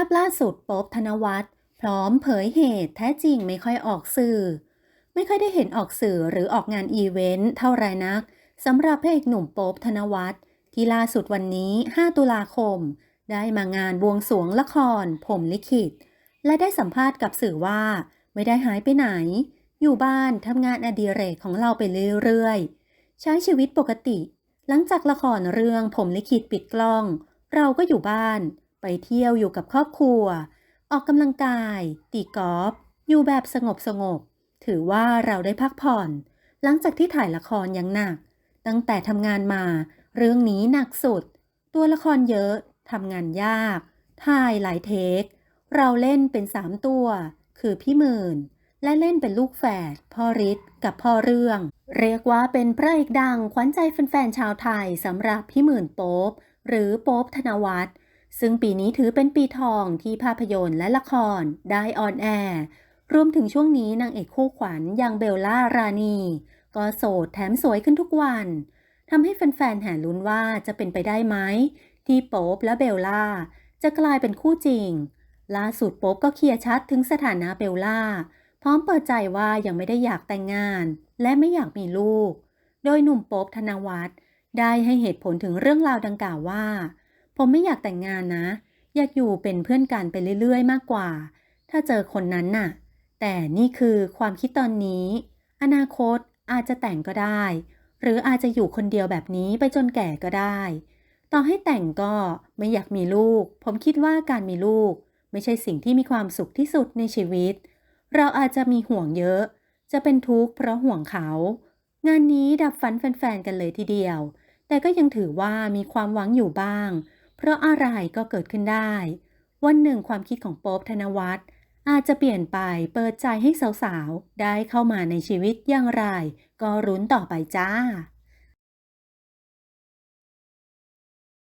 าพล่าสุดโป๊บธนวัฒน์พร้อมเผยเหตุแท้จริงไม่ค่อยออกสื่อ ไม่ค่อยได้เห็นออกสื่อหรือออกงานอีเวนต์เท่าไรนักสำหรับพระเอกหนุ่มโป๊บธนวัฒน์ที่ล่าสุดวันนี้ 5 ตุลาคม ได้มางานบวงสวงละคร ผมลิขิต และได้สัมภาษณ์กับสื่อว่า ไม่ได้หายไปไหน อยู่บ้านทำงานอดิเรกของเราไปเรื่อยๆ ใช้ชีวิตปกติ หลังจากละครเรื่องผมลิขิตปิดกล้อง เราก็อยู่บ้าน ไปเที่ยวอยู่กับครอบครัว ออกกำลังกาย ตีกอล์ฟอยู่แบบสงบสงบ ถือว่าเราได้พักผ่อน หลังจากที่ถ่ายละครอย่างหนัก ตั้งแต่ทำงานมา เรื่องนี้หนักสุด ตัวละครเยอะทำงานยาก ถ่ายหลายเทค เราเล่นเป็นสามตัว คือพี่หมื่น และเล่นเป็นลูกแฝดพ่อฤทธิ์กับพ่อเรื่อง เรียกว่าเป็นพระเอกดังขวัญใจแฟนๆชาวไทยสำหรับพี่หมื่นโป๊บหรือโป๊บธนวัฒน์ ซึ่งปีนี้ถือเป็นปีทองที่ภาพยนตร์และละครได้ออนแอร์ รวมถึงช่วงนี้นางเอกคู่ขวัญอย่างเบลล่ารานี ก็โสดแถมสวยขึ้นทุกวันทำให้แฟนๆแห่ลุ้นว่าจะเป็นไปได้ไหม ที่โป๊บและเบลล่า จะกลายเป็นคู่จริง ล่าสุดโป๊บก็เคลียร์ชัดถึงสถานะเบลล่า พร้อมเปิดใจว่ายังไม่ได้อยากแต่งงาน และไม่อยากมีลูก โดยหนุ่มโป๊บธนวัฒน์ได้ให้เหตุผลถึงเรื่องราวดังกล่าวว่า ผมไม่อยากแต่งงานนะ อยากอยู่เป็นเพื่อนกันไปเรื่อยๆ มากกว่า ถ้าเจอคนนั้นน่ะ แต่นี่คือความคิดตอนนี้ อนาคตอาจจะแต่งก็ได้ หรืออาจจะอยู่คนเดียวแบบนี้ไปจนแก่ก็ได้ ต่อให้แต่งก็ไม่อยากมีลูก ผมคิดว่าการมีลูก ไม่ใช่สิ่งที่มีความสุขที่สุดในชีวิต เราอาจจะมีห่วงเยอะ จะเป็นทุกข์เพราะห่วงเขา งานนี้ดับฝันแฟนๆกันเลยทีเดียว แต่ก็ยังถือว่ามีความหวังอยู่บ้าง เพราะอะไรก็เกิดขึ้นได้ วันหนึ่งความคิดของโป๊บธนวัฒน์อาจจะเปลี่ยนไปเปิดใจให้สาวๆ ได้เข้ามาในชีวิตอย่างไร ก็รุ้นต่อไปจ้า